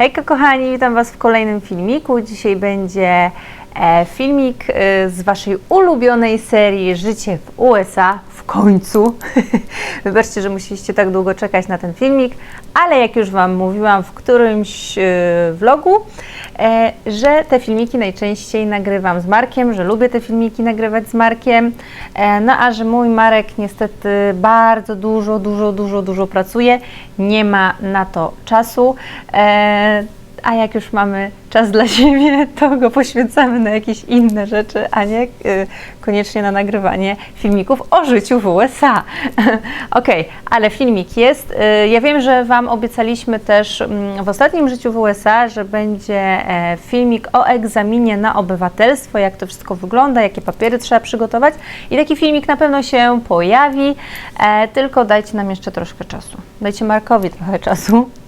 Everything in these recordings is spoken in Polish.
Hejka kochani, witam Was w kolejnym filmiku. Dzisiaj będzie e, filmik e, z Waszej ulubionej serii Życie w USA. Końcu. Wybaczcie, że musieliście tak długo czekać na ten filmik, ale jak już Wam mówiłam w którymś e, vlogu, e, że te filmiki najczęściej nagrywam z Markiem, że lubię te filmiki nagrywać z Markiem, e, no a że mój Marek niestety bardzo dużo, dużo, dużo, dużo pracuje, nie ma na to czasu. A jak już mamy czas dla siebie, to go poświęcamy na jakieś inne rzeczy, a nie y, koniecznie na nagrywanie filmików o życiu w USA. Okej, ale filmik jest. Y, ja wiem, że Wam obiecaliśmy też mm, w ostatnim życiu w USA, że będzie e, filmik o egzaminie na obywatelstwo, jak to wszystko wygląda, jakie papiery trzeba przygotować. I taki filmik na pewno się pojawi, e, tylko dajcie nam jeszcze troszkę czasu. Dajcie Markowi trochę czasu.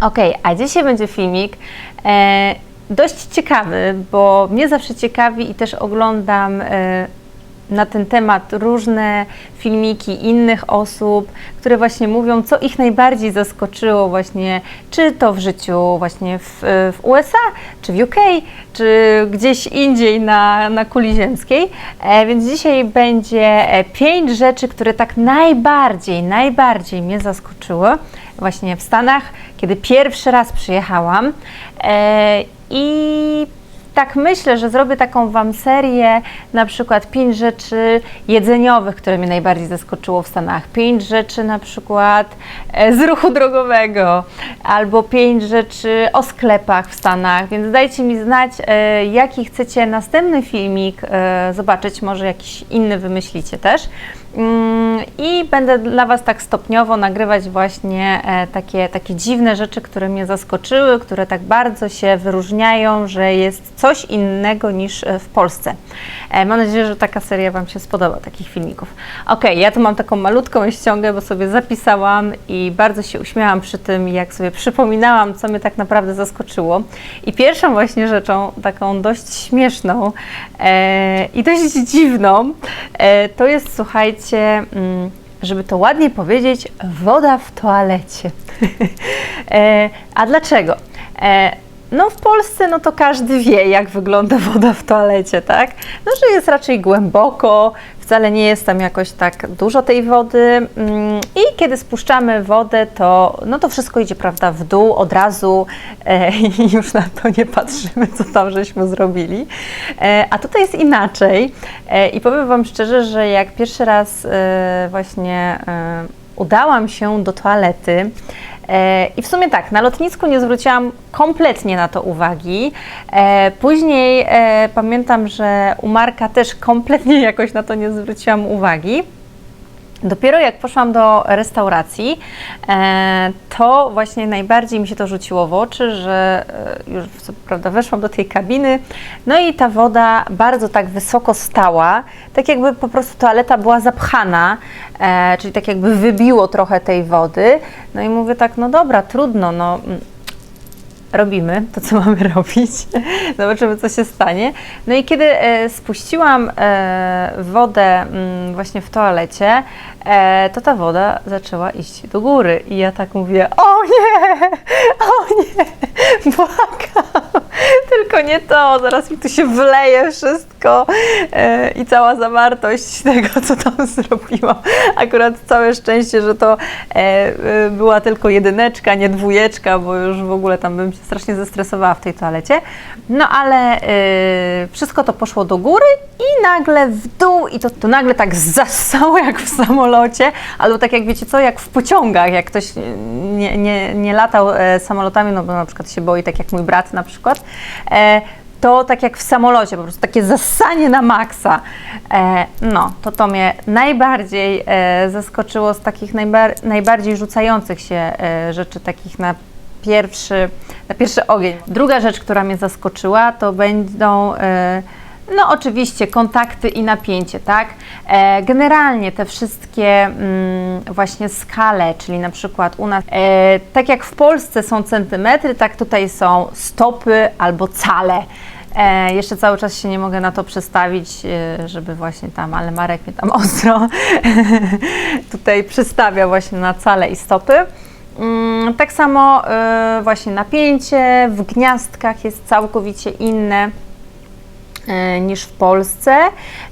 Okej, a dzisiaj będzie filmik e, dość ciekawy, bo mnie zawsze ciekawi i też oglądam e, na ten temat różne filmiki innych osób, które właśnie mówią, co ich najbardziej zaskoczyło właśnie, czy to w życiu właśnie w, w USA, czy w UK, czy gdzieś indziej na, na kuli ziemskiej. E, więc dzisiaj będzie e, pięć rzeczy, które tak najbardziej, najbardziej mnie zaskoczyły właśnie w Stanach, kiedy pierwszy raz przyjechałam. E, I tak myślę, że zrobię taką Wam serię, na przykład pięć rzeczy jedzeniowych, które mnie najbardziej zaskoczyło w Stanach, pięć rzeczy na przykład e, z ruchu drogowego, albo pięć rzeczy o sklepach w Stanach, więc dajcie mi znać, e, jaki chcecie następny filmik e, zobaczyć, może jakiś inny wymyślicie też. Mm, I będę dla Was tak stopniowo nagrywać właśnie e, takie, takie dziwne rzeczy, które mnie zaskoczyły, które tak bardzo się wyróżniają, że jest coś innego niż e, w Polsce. E, Mam nadzieję, że taka seria Wam się spodoba, takich filmików. Ok, ja tu mam taką malutką ściągę, bo sobie zapisałam i bardzo się uśmiałam przy tym, jak sobie przypominałam, co mnie tak naprawdę zaskoczyło. I pierwszą właśnie rzeczą, taką dość śmieszną e, i dość dziwną, e, to jest, słuchajcie, mm, żeby to ładnie powiedzieć, woda w toalecie. e, a dlaczego? No w Polsce no to każdy wie, jak wygląda woda w toalecie, tak? No, że jest raczej głęboko, wcale nie jest tam jakoś tak dużo tej wody mm, i kiedy spuszczamy wodę, to, no to wszystko idzie, prawda, w dół od razu e, i już na to nie patrzymy, co tam żeśmy zrobili. E, a tutaj jest inaczej e, i powiem Wam szczerze, że jak pierwszy raz e, właśnie e, udałam się do toalety, I w sumie tak, na lotnisku nie zwróciłam kompletnie na to uwagi. E, Później e, pamiętam, że u Marka też kompletnie jakoś na to nie zwróciłam uwagi. Dopiero jak poszłam do restauracji, e, to właśnie najbardziej mi się to rzuciło w oczy, że e, już co prawda weszłam do tej kabiny, no i ta woda bardzo tak wysoko stała, tak jakby po prostu toaleta była zapchana, e, czyli tak jakby wybiło trochę tej wody. No i mówię tak, no dobra, trudno, no mm, robimy to, co mamy robić. Zobaczymy, co się stanie. No i kiedy e, spuściłam e, wodę m, właśnie w toalecie, e, to ta woda zaczęła iść do góry. I ja tak mówię, o nie, o nie, błagam, nie to, zaraz mi tu się wleje wszystko e, i cała zawartość tego, co tam zrobiłam. Akurat całe szczęście, że to e, e, była tylko jedyneczka, nie dwójeczka, bo już w ogóle tam bym się strasznie zestresowała w tej toalecie. No ale wszystko to poszło do góry i nagle w dół i to, to nagle tak zassało jak w samolocie, albo tak jak wiecie co, jak w pociągach, jak ktoś nie, nie, nie latał e, samolotami, no bo na przykład się boi, tak jak mój brat na przykład, e, to tak jak w samolocie, po prostu takie zassanie na maksa. E, no, to to mnie najbardziej e, zaskoczyło z takich najbar najbardziej rzucających się e, rzeczy, takich na pierwszy, na pierwszy ogień. Druga rzecz, która mnie zaskoczyła, to będą e, no oczywiście kontakty i napięcie, tak? E, generalnie te wszystkie mm, właśnie skale, czyli na przykład u nas, e, tak jak w Polsce są centymetry, tak tutaj są stopy albo cale. E, jeszcze cały czas się nie mogę na to przestawić, e, żeby właśnie tam, ale Marek mnie tam ostro tutaj przestawia właśnie na cale i stopy. Mm, Tak samo y, właśnie napięcie w gniazdkach jest całkowicie inne e, niż w Polsce.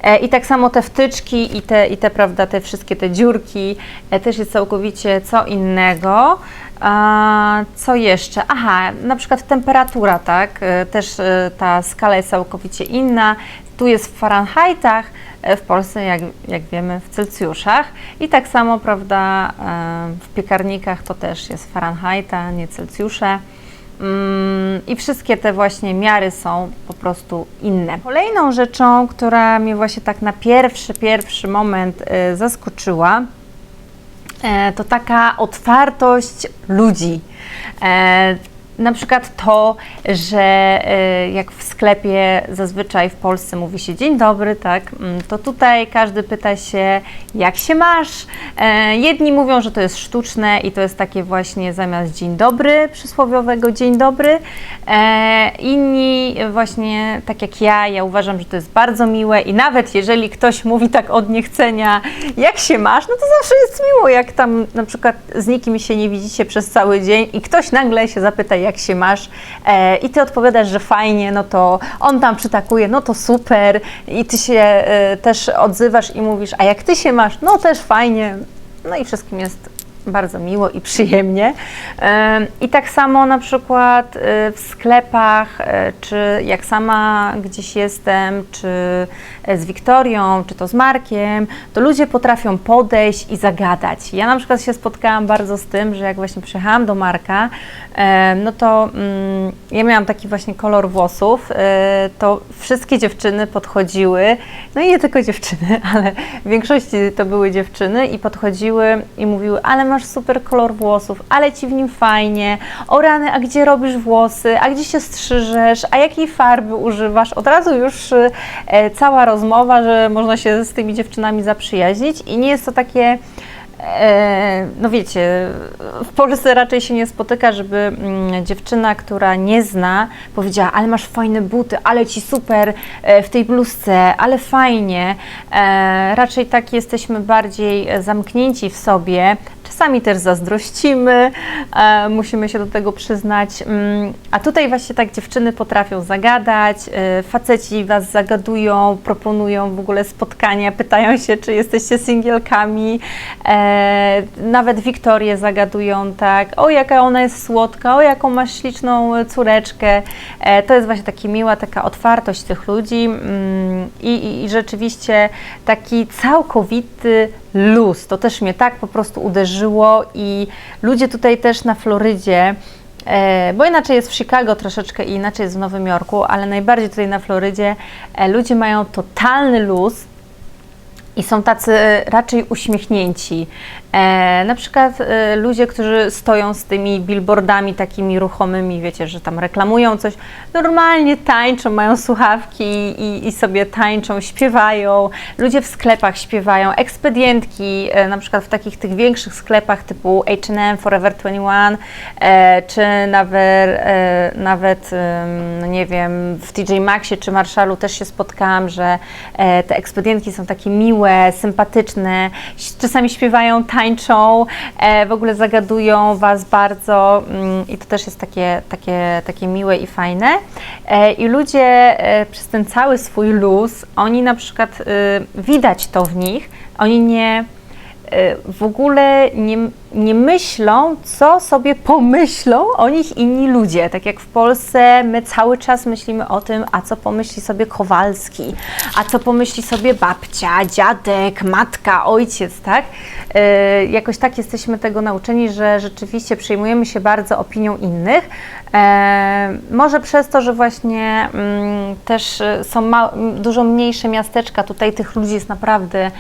E, I tak samo te wtyczki i te, i te, prawda, te wszystkie te dziurki e, też jest całkowicie co innego. Co jeszcze? Aha, na przykład temperatura, tak? E, Też e, ta skala jest całkowicie inna. Tu jest w Fahrenheitach, e, w Polsce, jak, jak wiemy, w Celsjuszach. I tak samo, prawda, e, w piekarnikach to też jest Fahrenheita, nie Celsjusze. Mm, I wszystkie te właśnie miary są po prostu inne. Kolejną rzeczą, która mnie właśnie tak na pierwszy, pierwszy moment e, zaskoczyła, e, to taka otwartość ludzi. Na przykład to, że e, jak w sklepie zazwyczaj w Polsce mówi się dzień dobry, tak, mm, to tutaj każdy pyta się, jak się masz. E, jedni mówią, że to jest sztuczne i to jest takie właśnie zamiast dzień dobry, przysłowiowego dzień dobry. E, inni właśnie, tak jak ja, ja uważam, że to jest bardzo miłe i nawet jeżeli ktoś mówi tak od niechcenia, jak się masz, no to zawsze jest miło, jak tam na przykład z nikim się nie widzicie przez cały dzień i ktoś nagle się zapyta, jak się masz e, i ty odpowiadasz, że fajnie, no to on tam przytakuje, no to super i ty się e, też odzywasz i mówisz, a jak ty się masz, no też fajnie, no i wszystkim jest bardzo miło i przyjemnie. Em, I tak samo na przykład e, w sklepach, e, czy jak sama gdzieś jestem, czy e, z Wiktorią, czy to z Markiem, to ludzie potrafią podejść i zagadać. Ja na przykład się spotkałam bardzo z tym, że jak właśnie przyjechałam do Marka, no to mm, ja miałam taki właśnie kolor włosów, e, to wszystkie dziewczyny podchodziły, no i nie tylko dziewczyny, ale w większości to były dziewczyny i podchodziły i mówiły, ale masz super kolor włosów, ale ci w nim fajnie, o rany, a gdzie robisz włosy, a gdzie się strzyżesz, a jakiej farby używasz, od razu już e, cała rozmowa, że można się z tymi dziewczynami zaprzyjaźnić i nie jest to takie E, no wiecie, w Polsce raczej się nie spotyka, żeby mm, dziewczyna, która nie zna, powiedziała, ale masz fajne buty, ale ci super e, w tej bluzce, ale fajnie. Raczej tak jesteśmy bardziej zamknięci w sobie. Czasami też zazdrościmy, e, musimy się do tego przyznać. Mm, A tutaj właśnie tak dziewczyny potrafią zagadać, e, faceci was zagadują, proponują w ogóle spotkania, pytają się, czy jesteście singielkami. E, Nawet Wiktorię zagadują tak, o jaka ona jest słodka, o jaką masz śliczną córeczkę. E, To jest właśnie taka miła taka otwartość tych ludzi mm, i, i, i rzeczywiście taki całkowity luz. To też mnie tak po prostu uderzyło i ludzie tutaj też na Florydzie, e, bo inaczej jest w Chicago troszeczkę i inaczej jest w Nowym Jorku, ale najbardziej tutaj na Florydzie e, ludzie mają totalny luz i są tacy raczej uśmiechnięci. E, na przykład e, ludzie, którzy stoją z tymi billboardami takimi ruchomymi, wiecie, że tam reklamują coś, normalnie tańczą, mają słuchawki i, i sobie tańczą, śpiewają. Ludzie w sklepach śpiewają, ekspedientki, e, na przykład w takich tych większych sklepach typu H&M, Forever 21, e, czy nawet, e, nawet no nie wiem, w TJ Maxie czy Marshallu też się spotkałam, że e, te ekspedientki są takie miłe, sympatyczne, ś- czasami śpiewają, tańczą, e, w ogóle zagadują Was bardzo mm, i to też jest takie, takie, takie miłe i fajne. E, I ludzie e, przez ten cały swój luz, oni na przykład y, widać to w nich, oni nie w ogóle nie, nie myślą, co sobie pomyślą o nich inni ludzie. Tak jak w Polsce my cały czas myślimy o tym, a co pomyśli sobie Kowalski, a co pomyśli sobie babcia, dziadek, matka, ojciec, tak? E, jakoś tak jesteśmy tego nauczeni, że rzeczywiście przejmujemy się bardzo opinią innych. E, może przez to, że właśnie mm, też e, są dużo mniejsze miasteczka, tutaj tych ludzi jest naprawdę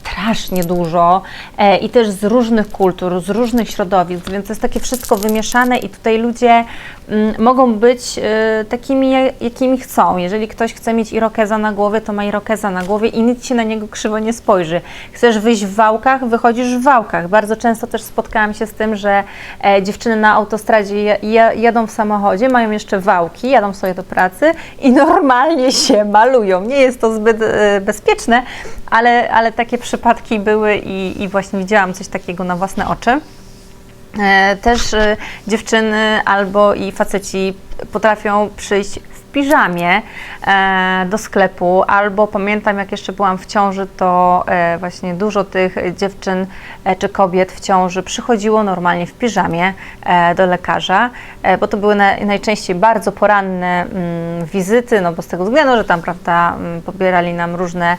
strasznie dużo e, i też z różnych kultur, z różnych środowisk, więc to jest takie wszystko wymieszane i tutaj ludzie mm, mogą być e, takimi, ja- jakimi chcą. Jeżeli ktoś chce mieć irokeza na głowie, to ma irokeza na głowie i nic się na niego krzywo nie spojrzy. Chcesz wyjść w wałkach, wychodzisz w wałkach. Bardzo często też spotkałam się z tym, że e, dziewczyny na autostradzie jadą w samochodzie, mają jeszcze wałki, jadą sobie do pracy i normalnie się malują. Nie jest to zbyt e, bezpieczne, ale, ale takie przypadki były i, i właśnie widziałam coś takiego na własne oczy. E, Też e, dziewczyny albo i faceci potrafią przyjść piżamie e, do sklepu, albo pamiętam jak jeszcze byłam w ciąży, to e, właśnie dużo tych dziewczyn e, czy kobiet w ciąży przychodziło normalnie w piżamie do lekarza, bo to były na, najczęściej bardzo poranne mm, wizyty, no bo z tego względu, że tam, prawda, mm, pobierali nam różne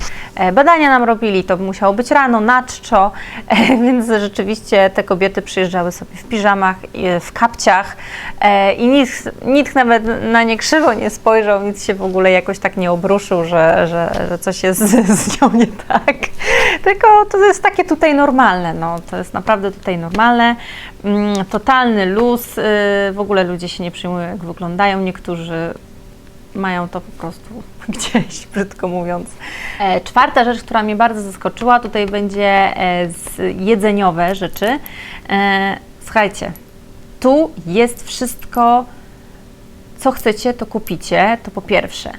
badania nam robili, to musiało być rano, na czczo, więc rzeczywiście te kobiety przyjeżdżały sobie w piżamach, w kapciach i nikt, nikt nawet na nie krzywo nie spojrzał, nic się w ogóle jakoś tak nie obruszył, że, że, że coś jest z, z nią nie tak. Tylko to jest takie tutaj normalne, no, to jest naprawdę tutaj normalne. Mm, Totalny luz, y, w ogóle ludzie się nie przyjmują jak wyglądają, niektórzy mają to po prostu gdzieś, brzydko mówiąc. E, czwarta rzecz, która mnie bardzo zaskoczyła, tutaj będzie e, jedzeniowe rzeczy. E, słuchajcie, tu jest wszystko, co chcecie, to kupicie, to po pierwsze.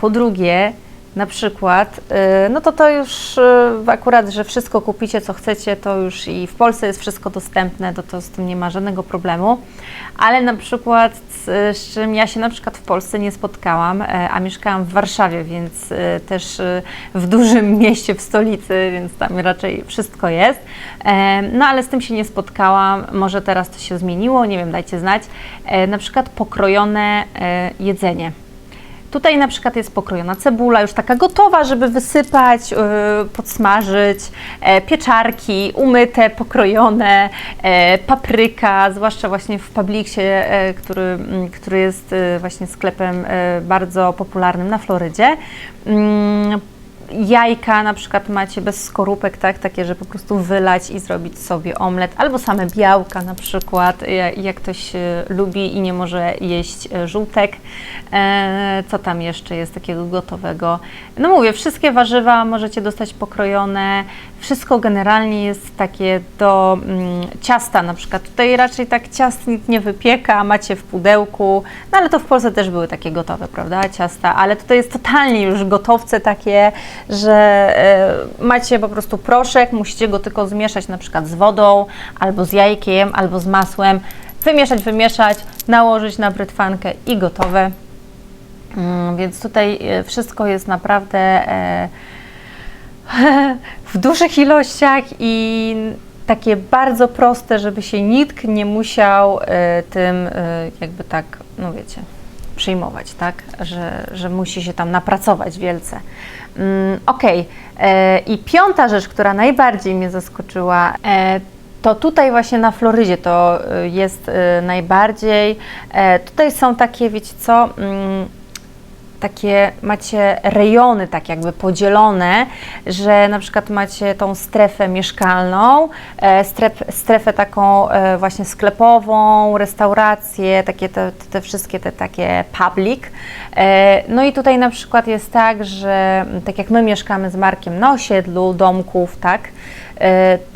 Po drugie, na przykład, y, no to to już y, akurat, że wszystko kupicie, co chcecie, to już i w Polsce jest wszystko dostępne, to, to z tym nie ma żadnego problemu. Ale na przykład, z, z czym ja się na przykład w Polsce nie spotkałam, e, a mieszkałam w Warszawie, więc y, też w dużym mieście, w stolicy, więc tam raczej wszystko jest. E, No ale z tym się nie spotkałam, może teraz to się zmieniło, nie wiem, dajcie znać. E, Na przykład pokrojone e, jedzenie. Tutaj na przykład jest pokrojona cebula, już taka gotowa, żeby wysypać, yy, podsmażyć, e, pieczarki umyte, pokrojone, e, papryka, zwłaszcza właśnie w Publixie, e, który, mm, który jest e, właśnie sklepem bardzo popularnym na Florydzie. Jajka na przykład macie bez skorupek, tak, takie, że po prostu wylać i zrobić sobie omlet, albo same białka na przykład, ja- jak ktoś e, lubi i nie może jeść e, żółtek. E, co tam jeszcze jest takiego gotowego? No mówię, wszystkie warzywa możecie dostać pokrojone, wszystko generalnie jest takie do mm, ciasta na przykład. Tutaj raczej tak ciast nikt nie wypieka, macie w pudełku, no ale to w Polsce też były takie gotowe, prawda, ciasta, ale tutaj jest totalnie już gotowce takie, że e, macie po prostu proszek, musicie go tylko zmieszać na przykład z wodą, albo z jajkiem, albo z masłem, wymieszać, wymieszać, nałożyć na brytwankę i gotowe. Mm, Więc tutaj e, wszystko jest naprawdę e, w dużych ilościach i takie bardzo proste, żeby się nikt nie musiał e, tym e, jakby tak, no wiecie, przyjmować, tak? Że, że musi się tam napracować wielce. Mm, Okej. E, I piąta rzecz, która najbardziej mnie zaskoczyła, to tutaj właśnie na Florydzie to jest najbardziej. Tutaj są takie, wiecie co, mm, takie macie rejony tak jakby podzielone, że na przykład macie tą strefę mieszkalną, e, stref, strefę taką e, właśnie sklepową, restauracje, takie te, te wszystkie te takie public. E, No i tutaj na przykład jest tak, że tak jak my mieszkamy z Markiem na osiedlu domków, tak,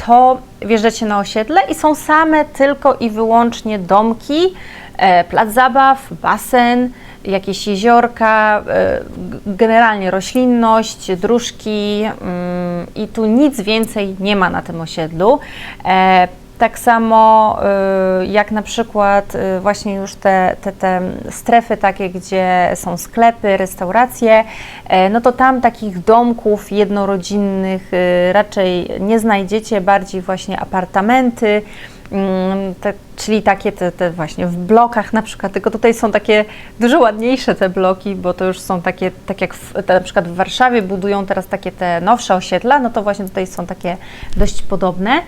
to wjeżdżacie na osiedle i są same tylko i wyłącznie domki, plac zabaw, basen, jakieś jeziorka, e, generalnie roślinność, dróżki mm, i tu nic więcej nie ma na tym osiedlu. E, Tak samo e, jak na przykład właśnie już te, te, te strefy takie, gdzie są sklepy, restauracje, no to tam takich domków jednorodzinnych raczej nie znajdziecie, bardziej właśnie apartamenty, te, czyli takie te, te właśnie w blokach na przykład, tylko tutaj są takie dużo ładniejsze te bloki, bo to już są takie, tak jak w, na przykład w Warszawie budują teraz takie te nowsze osiedla, no to właśnie tutaj są takie dość podobne.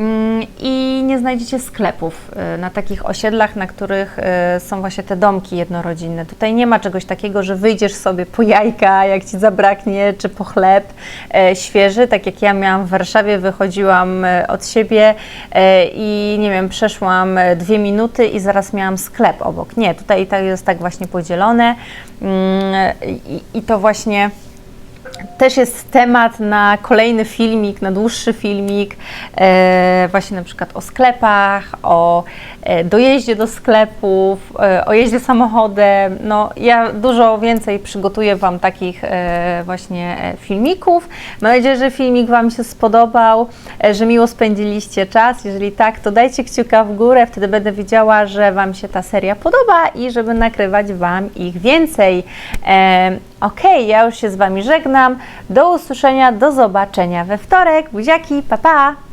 Mm, I nie znajdziecie sklepów y, na takich osiedlach, na których y, są właśnie te domki jednorodzinne. Tutaj nie ma czegoś takiego, że wyjdziesz sobie po jajka, jak ci zabraknie, czy po chleb e, świeży. Tak jak ja miałam w Warszawie, wychodziłam od siebie i nie wiem, przeszłam dwie minuty i zaraz miałam sklep obok. Nie, tutaj to jest tak właśnie podzielone Mm, i to właśnie też jest temat na kolejny filmik, na dłuższy filmik, e, właśnie na przykład o sklepach, o e, dojeździe do sklepów, e, o jeździe samochodem. No, ja dużo więcej przygotuję Wam takich właśnie filmików. Mam nadzieję, że filmik Wam się spodobał, że miło spędziliście czas. Jeżeli tak, to dajcie kciuka w górę, wtedy będę wiedziała, że Wam się ta seria podoba i żeby nakrywać Wam ich więcej. Ok, ja już się z Wami żegnam. Do usłyszenia, do zobaczenia we wtorek. Buziaki, pa pa!